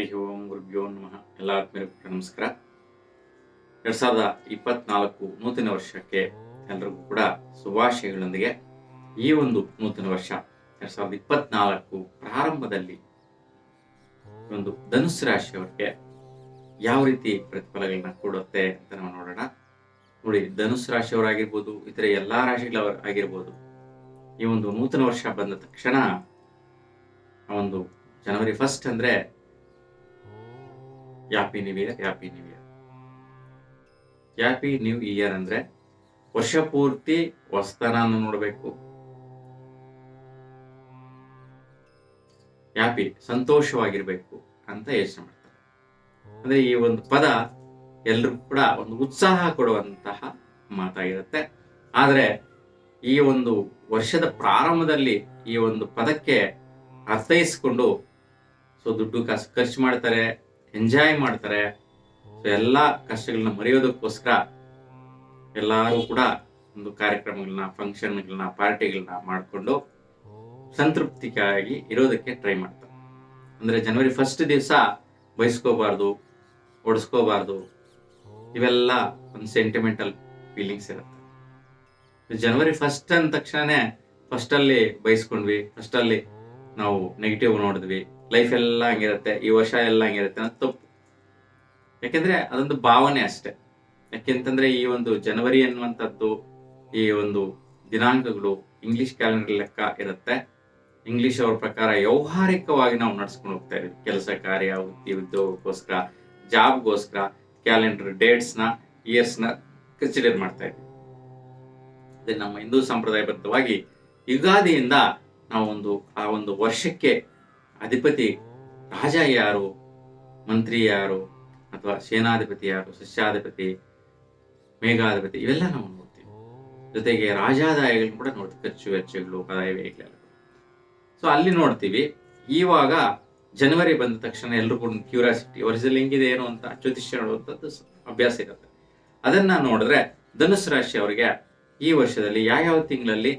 ಹರಿ ಓಂ ಗುರುಭ್ಯೋ ನಮಃ. ಎಲ್ಲ ಆತ್ಮೀಯರಿಗೂ ನಮಸ್ಕಾರ. ಎರಡ್ ಸಾವಿರದ ಇಪ್ಪತ್ನಾಲ್ಕು ನೂತನ ವರ್ಷಕ್ಕೆ ಎಲ್ಲರಿಗೂ ಕೂಡ ಶುಭಾಶಯಗಳೊಂದಿಗೆ ಈ ಒಂದು ನೂತನ ವರ್ಷ ಎರಡ್ ಸಾವಿರದ ಇಪ್ಪತ್ನಾಲ್ಕು ಪ್ರಾರಂಭದಲ್ಲಿ ಒಂದು ಧನುಸ್ಸು ರಾಶಿಯವರಿಗೆ ಯಾವ ರೀತಿ ಪ್ರತಿಫಲಗಳನ್ನ ಕೊಡುತ್ತೆ ಅಂತ ನಾವು ನೋಡೋಣ. ನೋಡಿ ಧನುಸ್ ರಾಶಿಯವರಾಗಿರ್ಬೋದು, ಇತರ ಎಲ್ಲಾ ರಾಶಿಗಳವರು ಆಗಿರ್ಬೋದು, ಈ ಒಂದು ನೂತನ ವರ್ಷ ಬಂದ ತಕ್ಷಣ ಒಂದು ಜನವರಿ ಫಸ್ಟ್ ಅಂದ್ರೆ happy new year happy new year happy new year ಅಂದ್ರೆ ವರ್ಷ ಪೂರ್ತಿ ಹೊಸತನ ನೋಡಬೇಕು. ಹ್ಯಾಪಿ ಸಂತೋಷವಾಗಿರ್ಬೇಕು ಅಂತ ಯೋಚನೆ ಮಾಡ್ತಾರೆ. ಅಂದ್ರೆ ಈ ಒಂದು ಪದ ಎಲ್ರಿಗೂ ಕೂಡ ಒಂದು ಉತ್ಸಾಹ ಕೊಡುವಂತಹ ಮಾತಾಗಿರುತ್ತೆ ಆದ್ರೆ ಈ ಒಂದು ವರ್ಷದ ಪ್ರಾರಂಭದಲ್ಲಿ ಈ ಒಂದು ಪದಕ್ಕೆ ಅರ್ಥೈಸ್ಕೊಂಡು ಸೊ ದುಡ್ಡು ಕಾಸು ಖರ್ಚು ಮಾಡ್ತಾರೆ ಎಂಜಾಯ್ ಮಾಡ್ತಾರೆ. ಸೊ ಎಲ್ಲ ಕಷ್ಟಗಳನ್ನ ಮರೆಯೋದಕ್ಕೋಸ್ಕರ ಎಲ್ಲರೂ ಕೂಡ ಒಂದು ಕಾರ್ಯಕ್ರಮಗಳನ್ನ ಫಂಕ್ಷನ್ಗಳನ್ನ ಪಾರ್ಟಿಗಳನ್ನ ಮಾಡಿಕೊಂಡು ಸಂತೃಪ್ತಿಗಾಗಿ ಇರೋದಕ್ಕೆ ಟ್ರೈ ಮಾಡ್ತಾರೆ. ಅಂದ್ರೆ ಜನವರಿ ಫಸ್ಟ್ ದಿವಸ ಬಯಸ್ಕೋಬಾರ್ದು ಓಡಿಸ್ಕೋಬಾರ್ದು, ಇವೆಲ್ಲ ಒಂದು ಸೆಂಟಿಮೆಂಟಲ್ ಫೀಲಿಂಗ್ಸ್ ಇರುತ್ತೆ. ಜನವರಿ ಫಸ್ಟ್ ಅಂದ ತಕ್ಷಣನೇ ಫಸ್ಟ್ ಅಲ್ಲಿ ಬಯಸ್ಕೊಂಡ್ವಿ ಫಸ್ಟ್ ಅಲ್ಲಿ ನಾವು ನೆಗೆಟಿವ್ ನೋಡಿದ್ವಿ. ಲೈಫ್ ಎಲ್ಲ ಹಂಗಿರುತ್ತೆ, ಈ ವರ್ಷ ಎಲ್ಲ ಹಂಗಿರುತ್ತೆ ಅಂತ ತಪ್ಪು. ಯಾಕೆಂದ್ರೆ ಅದೊಂದು ಭಾವನೆ ಅಷ್ಟೇ. ಯಾಕೆಂತಂದ್ರೆ ಈ ಒಂದು ಜನವರಿ ಅನ್ನುವಂಥದ್ದು ಈ ಒಂದು ದಿನಾಂಕಗಳು ಇಂಗ್ಲಿಷ್ ಕ್ಯಾಲೆಂಡರ್ ಲೆಕ್ಕ ಇರುತ್ತೆ. ಇಂಗ್ಲಿಷ್ ಅವ್ರ ಪ್ರಕಾರ ವ್ಯವಹಾರಿಕವಾಗಿ ನಾವು ನಡ್ಸ್ಕೊಂಡು ಹೋಗ್ತಾ ಇದೀವಿ ಕೆಲಸ ಕಾರ್ಯ, ವೃತ್ತಿ, ಉದ್ಯೋಗಕ್ಕೋಸ್ಕರ ಜಾಬ್ಗೋಸ್ಕರ ಕ್ಯಾಲೆಂಡರ್ ಡೇಟ್ಸ್ನ ಇಯರ್ಸ್ನ ಕನ್ಸಿಡರ್ ಮಾಡ್ತಾ ಇದ್ದೀವಿ. ನಮ್ಮ ಹಿಂದೂ ಸಂಪ್ರದಾಯಬದ್ಧವಾಗಿ ಯುಗಾದಿಯಿಂದ ನಾವು ಒಂದು ಆ ಒಂದು ವರ್ಷಕ್ಕೆ ಅಧಿಪತಿ ರಾಜ ಯಾರು? ಮಂತ್ರಿ ಯಾರು? ಅಥವಾ ಸೇನಾಧಿಪತಿ ಯಾರು? ಸಸ್ಯಾಧಿಪತಿ, ಮೇಘಾಧಿಪತಿ, ಇವೆಲ್ಲ ನಾವು ನೋಡ್ತೀವಿ. ಜೊತೆಗೆ ರಾಜಾದಾಯಗಳನ್ನ ಕೂಡ ನೋಡ್ತೀವಿ. ಖರ್ಚು ವೆಚ್ಚಗಳು ಕದಾಯ ವೇಗಗಳು ಸೊ ಅಲ್ಲಿ ನೋಡ್ತೀವಿ. ಇವಾಗ ಜನವರಿ ಬಂದ ತಕ್ಷಣ ಎಲ್ಲರೂ ಕೂಡ ಕ್ಯೂರಿಯಾಸಿಟಿ ವರ್ಷದಲ್ಲಿ ಹೆಂಗಿದೆ, ಏನು ಅಂತ, ಜ್ಯೋತಿಷ್ಯ ನೋಡುವಂಥದ್ದು ಅಭ್ಯಾಸ ಇರುತ್ತೆ. ಅದನ್ನ ನೋಡಿದ್ರೆ ಧನುಸ್ ರಾಶಿ ಅವರಿಗೆ ಈ ವರ್ಷದಲ್ಲಿ ಯಾವ್ಯಾವ ತಿಂಗಳಲ್ಲಿ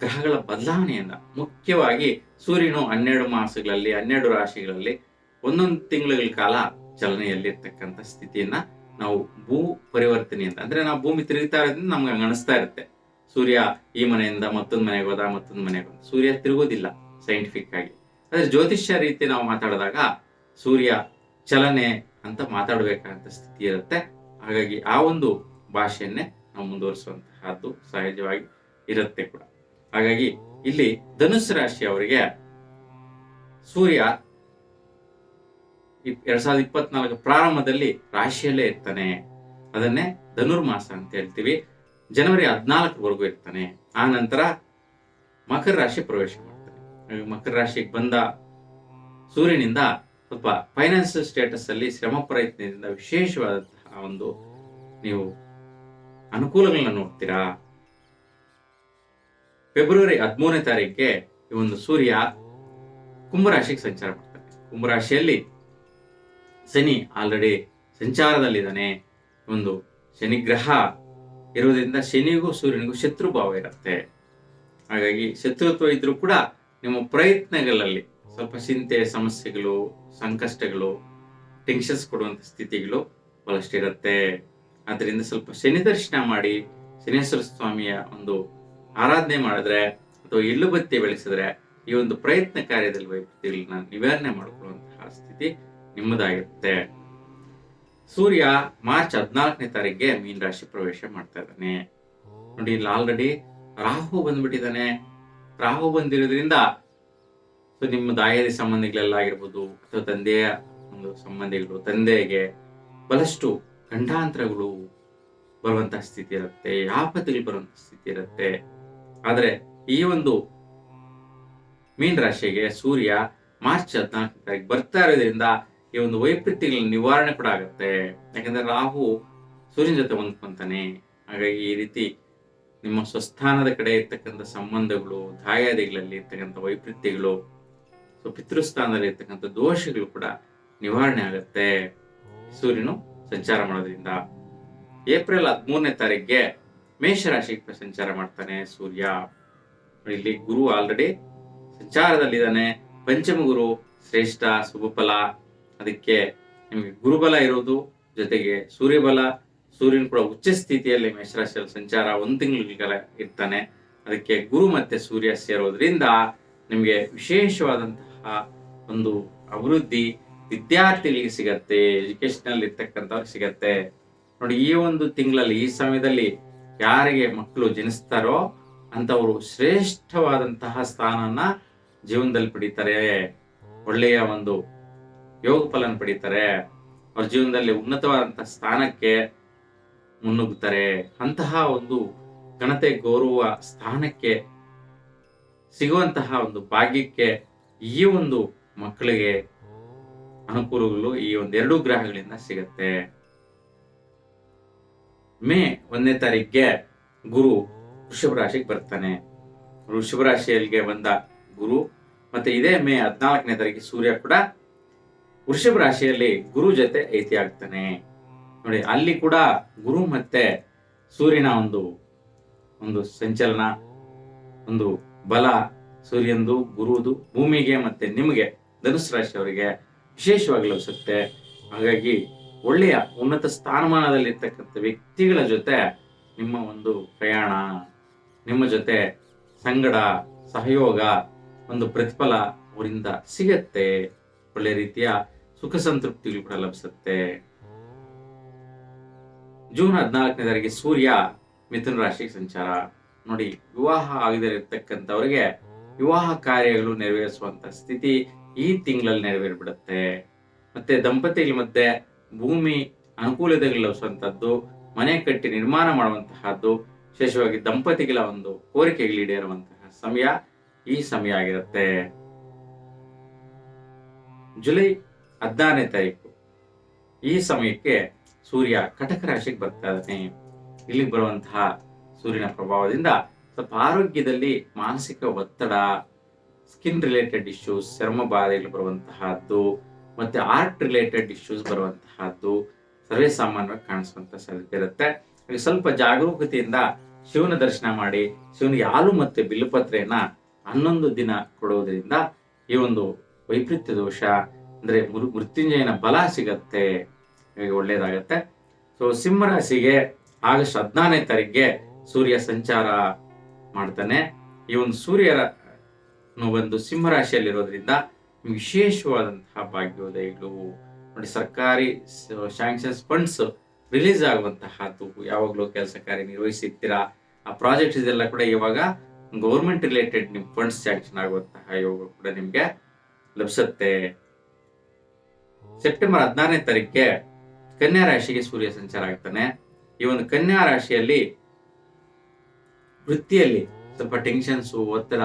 ಗ್ರಹಗಳ ಬದಲಾವಣೆಯಿಂದ ಮುಖ್ಯವಾಗಿ ಸೂರ್ಯನು ಹನ್ನೆರಡು ಮಾಸಗಳಲ್ಲಿ, ಹನ್ನೆರಡು ರಾಶಿಗಳಲ್ಲಿ ಒಂದೊಂದು ತಿಂಗಳ ಕಾಲ ಚಲನೆಯಲ್ಲಿರ್ತಕ್ಕಂಥ ಸ್ಥಿತಿಯನ್ನ ನಾವು ಭೂ ಪರಿವರ್ತನೆಯಿಂದ ಅಂದ್ರೆ ನಾವು ಭೂಮಿ ತಿರುಗ್ತಾ ಇರೋದ್ರಿಂದ ನಮ್ಗೆ ಅನಿಸ್ತಾ ಇರುತ್ತೆ. ಸೂರ್ಯ ಈ ಮನೆಯಿಂದ ಮತ್ತೊಂದು ಮನೆಗೆ ಹೋದ, ಮತ್ತೊಂದು ಮನೆಗೆ ಹೋದ, ಸೂರ್ಯ ತಿರುಗೋದಿಲ್ಲ ಸೈಂಟಿಫಿಕ್ ಆಗಿ. ಆದ್ರೆ ಜ್ಯೋತಿಷ್ಯ ರೀತಿ ನಾವು ಮಾತಾಡಿದಾಗ ಸೂರ್ಯ ಚಲನೆ ಅಂತ ಮಾತಾಡಬೇಕಾದಂತ ಸ್ಥಿತಿ ಇರುತ್ತೆ. ಹಾಗಾಗಿ ಆ ಒಂದು ಭಾಷೆಯನ್ನೇ ನಾವು ಮುಂದುವರಿಸುವಂತಹದ್ದು ಸಹಜವಾಗಿ ಇರುತ್ತೆ ಕೂಡ. ಹಾಗಾಗಿ ಇಲ್ಲಿ ಧನುಸ್ ರಾಶಿ ಅವರಿಗೆ ಸೂರ್ಯ ಎರಡ್ ಸಾವಿರದ ಇಪ್ಪತ್ನಾಲ್ಕು ಪ್ರಾರಂಭದಲ್ಲಿ ರಾಶಿಯಲ್ಲೇ ಇರ್ತಾನೆ. ಅದನ್ನೇ ಧನುರ್ಮಾಸ ಅಂತ ಹೇಳ್ತೀವಿ. ಜನವರಿ ಹದಿನಾಲ್ಕವರೆಗೂ ಇರ್ತಾನೆ. ಆ ನಂತರ ಮಕರ ರಾಶಿ ಪ್ರವೇಶ ಮಾಡ್ತಾನೆ. ಮಕರ ರಾಶಿಗೆ ಬಂದ ಸೂರ್ಯನಿಂದ ಸ್ವಲ್ಪ ಫೈನಾನ್ಸ್ ಸ್ಟೇಟಸ್ ಅಲ್ಲಿ ಶ್ರಮ ಪ್ರಯತ್ನದಿಂದ ವಿಶೇಷವಾದಂತಹ ಒಂದು ನೀವು ಅನುಕೂಲಗಳನ್ನ ನೋಡ್ತೀರಾ? ಫೆಬ್ರವರಿ ಹದಿಮೂರನೇ ತಾರೀಕಿಗೆ ಈ ಒಂದು ಸೂರ್ಯ ಕುಂಭರಾಶಿಗೆ ಸಂಚಾರ ಮಾಡ್ತಾನೆ. ಕುಂಭರಾಶಿಯಲ್ಲಿ ಶನಿ ಆಲ್ರೆಡಿ ಸಂಚಾರದಲ್ಲಿದ್ದಾನೆ. ಒಂದು ಶನಿ ಗ್ರಹ ಇರೋದ್ರಿಂದ ಶನಿಗೂ ಸೂರ್ಯನಿಗೂ ಶತ್ರು ಭಾವ ಇರುತ್ತೆ. ಹಾಗಾಗಿ ಶತ್ರುತ್ವ ಇದ್ರೂ ಕೂಡ ನಿಮ್ಮ ಪ್ರಯತ್ನಗಳಲ್ಲಿ ಸ್ವಲ್ಪ ಚಿಂತೆ, ಸಮಸ್ಯೆಗಳು, ಸಂಕಷ್ಟಗಳು ಟೆನ್ಷನ್ಸ್ ಕೊಡುವಂತ ಸ್ಥಿತಿಗಳು ಬಹಳಷ್ಟಿರುತ್ತೆ ಅದರಿಂದ ಸ್ವಲ್ಪ ಶನಿ ದರ್ಶನ ಮಾಡಿ, ಶನೇಶ್ವರ ಸ್ವಾಮಿಯ ಒಂದು ಆರಾಧನೆ ಮಾಡಿದ್ರೆ ಅಥವಾ ಇಲ್ಲು ಬತ್ತಿ ಬೆಳೆಸಿದ್ರೆ ಈ ಒಂದು ಪ್ರಯತ್ನ ಕಾರ್ಯದಲ್ಲಿ ವೈಪರೀತ್ಯಗಳನ್ನ ನಿವಾರಣೆ ಮಾಡಿಕೊಳ್ಳುವಂತಹ ಸ್ಥಿತಿ ನಿಮ್ಮದಾಗಿರುತ್ತೆ. ಸೂರ್ಯ ಮಾರ್ಚ್ ಹದಿನಾಲ್ಕನೇ ತಾರೀಕಿಗೆ ಮೀನ್ ರಾಶಿ ಪ್ರವೇಶ ಮಾಡ್ತಾ ಇದ್ದಾನೆ. ನೋಡಿ, ಇಲ್ಲಿ ಆಲ್ರೆಡಿ ರಾಹು ಬಂದ್ಬಿಟ್ಟಿದ್ದಾನೆ. ರಾಹು ಬಂದಿರೋದ್ರಿಂದ ಸೊ, ನಿಮ್ಮ ದಾಯಾದಿ ಸಂಬಂಧಿಗಳೆಲ್ಲ ಆಗಿರ್ಬೋದು, ಅಥವಾ ತಂದೆಯ ಒಂದು ಸಂಬಂಧಿಗಳು, ತಂದೆಗೆ ಬಹಳಷ್ಟು ಗಂಡಾಂತರಗಳು ಬರುವಂತಹ ಸ್ಥಿತಿ ಇರುತ್ತೆ ಆಪತ್ತುಗಳು ಬರುವಂತಹ ಸ್ಥಿತಿ ಇರುತ್ತೆ. ಆದ್ರೆ ಈ ಒಂದು ಮೀನ್ ರಾಶಿಗೆ ಸೂರ್ಯ ಮಾರ್ಚ್ ಹದಿನಾಲ್ಕು ತಾರೀಕು ಬರ್ತಾ ಇರೋದ್ರಿಂದ ಈ ಒಂದು ವೈಪರೀತ್ಯಗಳ ನಿವಾರಣೆ ಕೂಡ ಆಗುತ್ತೆ. ಯಾಕಂದ್ರೆ ರಾಹು ಸೂರ್ಯನ ಜೊತೆ ಹೊಂದ್ಕೊಂತಾನೆ ಹಾಗಾಗಿ ಈ ರೀತಿ ನಿಮ್ಮ ಸ್ವಸ್ಥಾನದ ಕಡೆ ಇರ್ತಕ್ಕಂಥ ಸಂಬಂಧಗಳು, ದಾಯಾದಿಗಳಲ್ಲಿ ಇರ್ತಕ್ಕಂಥ ವೈಪರೀತ್ಯಗಳು, ಸೊ ಪಿತೃಸ್ಥಾನದಲ್ಲಿ ಇರ್ತಕ್ಕಂಥ ದೋಷಗಳು ಕೂಡ ನಿವಾರಣೆ ಆಗುತ್ತೆ. ಸೂರ್ಯನು ಸಂಚಾರ ಮಾಡೋದ್ರಿಂದ ಏಪ್ರಿಲ್ ಹದಿಮೂರನೇ ತಾರೀಕಿಗೆ ಮೇಷರಾಶಿಗೆ ಸಂಚಾರ ಮಾಡ್ತಾನೆ ಸೂರ್ಯ. ಇಲ್ಲಿ ಗುರು ಆಲ್ರೆಡಿ ಸಂಚಾರದಲ್ಲಿದ್ದಾನೆ. ಪಂಚಮ ಗುರು ಶ್ರೇಷ್ಠ ಶುಭಫಲ ಅದಕ್ಕೆ ನಿಮಗೆ ಗುರುಬಲ ಇರೋದು ಜೊತೆಗೆ ಸೂರ್ಯಬಲ. ಸೂರ್ಯನ ಕೂಡ ಉಚ್ಚ ಸ್ಥಿತಿಯಲ್ಲಿ ಮೇಷರಾಶಿಯಲ್ಲಿ ಸಂಚಾರ ಒಂದು ತಿಂಗಳ ಇರ್ತಾನೆ. ಅದಕ್ಕೆ ಗುರು ಮತ್ತೆ ಸೂರ್ಯ ಸೇರೋದ್ರಿಂದ ನಿಮಗೆ ವಿಶೇಷವಾದಂತಹ ಒಂದು ಅಭಿವೃದ್ಧಿ ವಿದ್ಯಾರ್ಥಿಗಳಿಗೆ ಸಿಗತ್ತೆ ಎಜುಕೇಶನಲ್ಲಿ ಇರ್ತಕ್ಕಂಥವ್ರಿಗೆ ಸಿಗತ್ತೆ. ನೋಡಿ, ಈ ಒಂದು ತಿಂಗಳಲ್ಲಿ, ಈ ಸಮಯದಲ್ಲಿ ಯಾರಿಗೆ ಮಕ್ಕಳು ಜನಿಸ್ತಾರೋ ಅಂಥವರು ಶ್ರೇಷ್ಠವಾದಂತಹ ಸ್ಥಾನನ ಜೀವನದಲ್ಲಿ ಪಡೀತಾರೆ. ಒಳ್ಳೆಯ ಒಂದು ಯೋಗ ಫಲನ ಪಡಿತಾರೆ. ಅವ್ರ ಜೀವನದಲ್ಲಿ ಉನ್ನತವಾದಂತಹ ಸ್ಥಾನಕ್ಕೆ ಮುನ್ನುಗ್ತಾರೆ. ಅಂತಹ ಒಂದು ಘನತೆ ಗೌರವ ಸ್ಥಾನಕ್ಕೆ ಸಿಗುವಂತಹ ಒಂದು ಭಾಗ್ಯಕ್ಕೆ ಈ ಒಂದು ಮಕ್ಕಳಿಗೆ ಅನುಕೂಲಗಳು ಈ ಒಂದು ಎರಡು ಗ್ರಹಗಳಿಂದ ಸಿಗತ್ತೆ. ಮೇ ಒಂದನೇ ತಾರೀಕಿಗೆ ಗುರು ವೃಷಭ ರಾಶಿಗೆ ಬರ್ತಾನೆ. ವೃಷಭ ರಾಶಿಯಲ್ಲಿಗೆ ಬಂದ ಗುರು, ಮತ್ತೆ ಇದೇ ಮೇ ಹದಿನಾಲ್ಕನೇ ತಾರೀಕಿಗೆ ಸೂರ್ಯ ಕೂಡ ವೃಷಭ ರಾಶಿಯಲ್ಲಿ ಗುರು ಜೊತೆ ಐತಿ ಆಗ್ತಾನೆ. ನೋಡಿ, ಅಲ್ಲಿ ಕೂಡ ಗುರು ಮತ್ತೆ ಸೂರ್ಯನ ಒಂದು ಒಂದು ಸಂಚಲನ, ಒಂದು ಬಲ, ಸೂರ್ಯಂದು, ಗುರುದು, ಭೂಮಿಗೆ ಮತ್ತೆ ನಿಮಗೆ ಧನುಸ್ ರಾಶಿಯವರಿಗೆ ವಿಶೇಷವಾಗಿ ಲಭಿಸುತ್ತೆ ಹಾಗಾಗಿ ಒಳ್ಳೆಯ ಉನ್ನತ ಸ್ಥಾನಮಾನದಲ್ಲಿರ್ತಕ್ಕಂಥ ವ್ಯಕ್ತಿಗಳ ಜೊತೆ ನಿಮ್ಮ ಒಂದು ಪ್ರಯಾಣ, ನಿಮ್ಮ ಜೊತೆ ಸಂಗಡ, ಸಹಯೋಗ, ಒಂದು ಪ್ರತಿಫಲ ಅವರಿಂದ ಸಿಗತ್ತೆ. ಒಳ್ಳೆ ರೀತಿಯ ಸುಖ ಸಂತೃಪ್ತಿಗಳು ಕೂಡ ಲಭಿಸುತ್ತೆ. ಜೂನ್ ಹದಿನಾಲ್ಕನೇ ತಾರೀಕಿಗೆ ಸೂರ್ಯ ಮಿಥುನ ರಾಶಿಗೆ ಸಂಚಾರ. ನೋಡಿ, ವಿವಾಹ ಆಗದೇ ಇರತಕ್ಕಂಥವ್ರಿಗೆ ವಿವಾಹ ಕಾರ್ಯಗಳು ನೆರವೇರಿಸುವಂತ ಸ್ಥಿತಿ ಈ ತಿಂಗಳಲ್ಲಿ ನೆರವೇರಿಬಿಡುತ್ತೆ. ಮತ್ತೆ ದಂಪತಿಗಳ ಮಧ್ಯೆ ಭೂಮಿ ಅನುಕೂಲತೆಗಳಿಸುವಂಥದ್ದು ಮನೆ ಕಟ್ಟಿ ನಿರ್ಮಾಣ ಮಾಡುವಂತಹದ್ದು, ವಿಶೇಷವಾಗಿ ದಂಪತಿಗಳ ಒಂದು ಕೋರಿಕೆಗಳು ಈಡೇರುವಂತಹ ಸಮಯ ಈ ಸಮಯ ಆಗಿರುತ್ತೆ. ಜುಲೈ ಹದಿನಾರನೇ ತಾರೀಕು. ಈ ಸಮಯಕ್ಕೆ ಸೂರ್ಯ ಕಟಕ ರಾಶಿಗೆ ಬರ್ತಾ ಇದ್ದಾನೆ. ಇಲ್ಲಿಗೆ ಬರುವಂತಹ ಸೂರ್ಯನ ಪ್ರಭಾವದಿಂದ ಸ್ವಲ್ಪ ಆರೋಗ್ಯದಲ್ಲಿ ಮಾನಸಿಕ ಒತ್ತಡ ಸ್ಕಿನ್ ರಿಲೇಟೆಡ್ ಇಶ್ಯೂಸ್ ಚರ್ಮ ಬಾಧೆಗಳು ಬರುವಂತಹದ್ದು ಮತ್ತೆ ಆರ್ಟ್ ರಿಲೇಟೆಡ್ ಇಶ್ಯೂಸ್ ಬರುವಂತಹದ್ದು ಸರ್ವೇ ಸಾಮಾನ್ಯವಾಗಿ ಕಾಣಿಸುವಂತ ಸಾಧ್ಯತೆ ಇರುತ್ತೆ. ಸ್ವಲ್ಪ ಜಾಗರೂಕತೆಯಿಂದ ಶಿವನ ದರ್ಶನ ಮಾಡಿ, ಶಿವನಿಗೆ ಹಾಲು ಮತ್ತೆ ಬಿಲ್ಲುಪತ್ರೆಯನ್ನ ಹನ್ನೊಂದು ದಿನ ಕೊಡುವುದರಿಂದ ಈ ಒಂದು ವೈಪರೀತ್ಯ ದೋಷ, ಅಂದ್ರೆ ಮೃ- ಮೃತ್ಯುಂಜಯನ ಬಲ ಸಿಗತ್ತೆ. ಒಳ್ಳೆಯದಾಗತ್ತೆ ಸೊ ಸಿಂಹರಾಶಿಗೆ ಆಗಸ್ಟ್ ಹದಿನಾರನೇ ತಾರೀಕಿಗೆ ಸೂರ್ಯ ಸಂಚಾರ ಮಾಡ್ತಾನೆ. ಈ ಒಂದು ಸೂರ್ಯರ ಒಂದು ಸಿಂಹ ರಾಶಿಯಲ್ಲಿರೋದ್ರಿಂದ ವಿಶೇಷವಾದಂತಹ ಭಾಗ್ಯೋದಯಗಳು. ನೋಡಿ, ಸರ್ಕಾರಿ ಶಾಂಕ್ಷನ್ಸ್ ಫಂಡ್ಸ್ ರಿಲೀಸ್ ಆಗುವಂತಹದ್ದು ಯಾವಾಗಲೂ ಕೆಲಸ ಕಾರ್ಯ ನಿರ್ವಹಿಸುತ್ತೀರಾ ಆ ಪ್ರಾಜೆಕ್ಟ್ ಇದೆಲ್ಲ ಕೂಡ ಇವಾಗ ಗೌರ್ಮೆಂಟ್ ರಿಲೇಟೆಡ್ ನಿಮ್ ಫಂಡ್ಸ್ ಸ್ಯಾಂಕ್ಷನ್ ಆಗುವಂತಹ ಯೋಗ ಕೂಡ ನಿಮ್ಗೆ ಲಭಿಸುತ್ತೆ. ಸೆಪ್ಟೆಂಬರ್ ಹದಿನಾರನೇ ತಾರೀಕಿಗೆ ಕನ್ಯಾ ರಾಶಿಗೆ ಸೂರ್ಯ ಸಂಚಾರ ಆಗ್ತಾನೆ. ಈ ಒಂದು ಕನ್ಯಾ ರಾಶಿಯಲ್ಲಿ ವೃತ್ತಿಯಲ್ಲಿ ಸ್ವಲ್ಪ ಟೆನ್ಷನ್ಸು ಒತ್ತಡ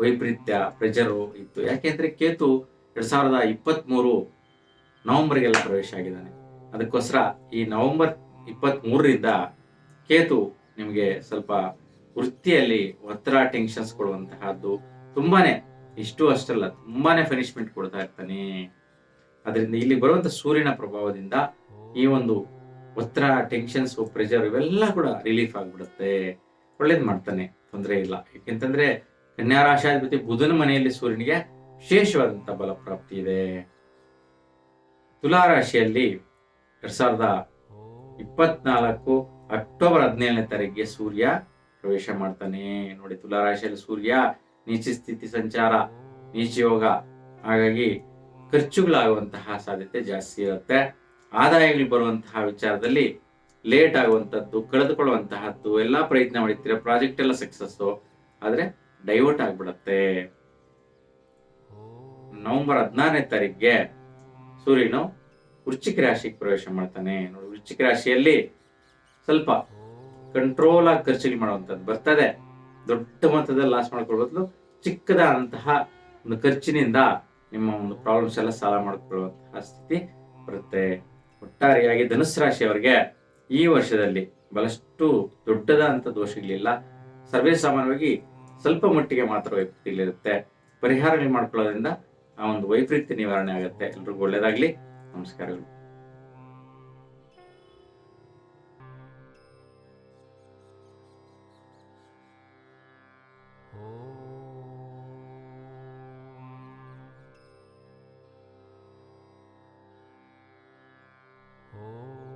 ವೈಪರೀತ್ಯ ಪ್ರೆಜರು ಇತ್ತು. ಯಾಕೆಂದ್ರೆ ಕೇತು ಎರಡ್ ಸಾವಿರದ ಇಪ್ಪತ್ತ್ ಮೂರು ನವೆಂಬರ್ಗೆಲ್ಲ ಪ್ರವೇಶ ಆಗಿದ್ದಾನೆ. ಅದಕ್ಕೋಸ್ಕರ ಈ ನವೆಂಬರ್ ಇಪ್ಪತ್ತ್ ಮೂರರಿಂದ ಕೇತು ನಿಮಗೆ ಸ್ವಲ್ಪ ವೃತ್ತಿಯಲ್ಲಿ ಒತ್ತಡ ಟೆನ್ಷನ್ಸ್ ಕೊಡುವಂತಹದ್ದು ತುಂಬಾನೇ, ಇಷ್ಟು ಅಷ್ಟಲ್ಲ, ತುಂಬಾನೇ ಫಿನಿಶ್ಮೆಂಟ್ ಕೊಡ್ತಾ ಇರ್ತಾನೆ. ಅದರಿಂದ ಇಲ್ಲಿ ಬರುವಂತ ಸೂರ್ಯನ ಪ್ರಭಾವದಿಂದ ಈ ಒಂದು ಒತ್ತಡ ಟೆನ್ಷನ್ಸ್ ಪ್ರೆಷರ್ ಇವೆಲ್ಲ ಕೂಡ ರಿಲೀಫ್ ಆಗಿಬಿಡುತ್ತೆ. ಒಳ್ಳೇದ್ ಮಾಡ್ತಾನೆ, ತೊಂದರೆ ಇಲ್ಲ. ಯಾಕೆಂತಂದ್ರೆ ಕನ್ಯಾ ರಾಶಾಧಿಪತಿ ಬುಧನ ಮನೆಯಲ್ಲಿ ಸೂರ್ಯನಿಗೆ ವಿಶೇಷವಾದಂತಹ ಬಲ ಪ್ರಾಪ್ತಿ ಇದೆ. ತುಲಾರಾಶಿಯಲ್ಲಿ ಎರಡ್ ಸಾವಿರದ ಇಪ್ಪತ್ನಾಲ್ಕು ಅಕ್ಟೋಬರ್ ಹದಿನೇಳನೇ ತಾರೀಕಿಗೆ ಸೂರ್ಯ ಪ್ರವೇಶ ಮಾಡ್ತಾನೆ. ನೋಡಿ ತುಲಾರಾಶಿಯಲ್ಲಿ ಸೂರ್ಯ ನೀಚ ಸ್ಥಿತಿ ಸಂಚಾರ, ನೀಚ ಯೋಗ, ಹಾಗಾಗಿ ಖರ್ಚುಗಳಾಗುವಂತಹ ಸಾಧ್ಯತೆ ಜಾಸ್ತಿ ಇರುತ್ತೆ. ಆದಾಯಗಳು ಬರುವಂತಹ ವಿಚಾರದಲ್ಲಿ ಲೇಟ್ ಆಗುವಂತದ್ದು ಕಳೆದುಕೊಳ್ಳುವಂತಹದ್ದು, ಎಲ್ಲಾ ಪ್ರಯತ್ನ ಮಾಡಿರ್ತೀರ ಪ್ರಾಜೆಕ್ಟ್ ಎಲ್ಲ ಸಕ್ಸಸ್ಸು ಆದ್ರೆ ಡೈವರ್ಟ್ ಆಗ್ಬಿಡತ್ತೆ. ನವೆಂಬರ್ ಹದಿನಾರನೇ ತಾರೀಕಿಗೆ ಸೂರ್ಯನು ವೃಶ್ಚಿಕ ರಾಶಿಗೆ ಪ್ರವೇಶ ಮಾಡ್ತಾನೆ. ನೋಡಿ, ವೃಶ್ಚಿಕ ರಾಶಿಯಲ್ಲಿ ಸ್ವಲ್ಪ ಕಂಟ್ರೋಲ್ ಆಗಿ ಖರ್ಚುಗಳು ಮಾಡುವಂಥದ್ದು ಬರ್ತದೆ. ದೊಡ್ಡ ಮೊತ್ತದಲ್ಲಿ ಲಾಸ್ ಮಾಡ್ಕೊಳ್ಬೋದು ಚಿಕ್ಕದಾದಂತಹ ಒಂದು ಖರ್ಚಿನಿಂದ ನಿಮ್ಮ ಒಂದು ಪ್ರಾಬ್ಲಮ್ಸ್ ಎಲ್ಲ ಸಾಲ ಮಾಡಿಕೊಳ್ಳುವಂತಹ ಸ್ಥಿತಿ ಬರುತ್ತೆ. ಒಟ್ಟಾರೆಯಾಗಿ ಧನುಸ್ ರಾಶಿಯವರಿಗೆ ಈ ವರ್ಷದಲ್ಲಿ ಬಹಳಷ್ಟು ದೊಡ್ಡದಾದಂಥ ದೋಷಗಳಿಲ್ಲ. ಸರ್ವೇ ಸಾಮಾನ್ಯವಾಗಿ ಸ್ವಲ್ಪ ಮಟ್ಟಿಗೆ ಮಾತ್ರ ವೈಪರೀತ್ಯಗಳಿರುತ್ತೆ ಪರಿಹಾರಗಳು ಮಾಡ್ಕೊಳ್ಳೋದ್ರಿಂದ ಆ ಒಂದು ವೈಪರೀತ್ಯ ನಿವಾರಣೆ ಆಗುತ್ತೆ. ಎಲ್ರಿಗೂ ಒಳ್ಳೇದಾಗ್ಲಿ. ನಮಸ್ಕಾರಗಳು.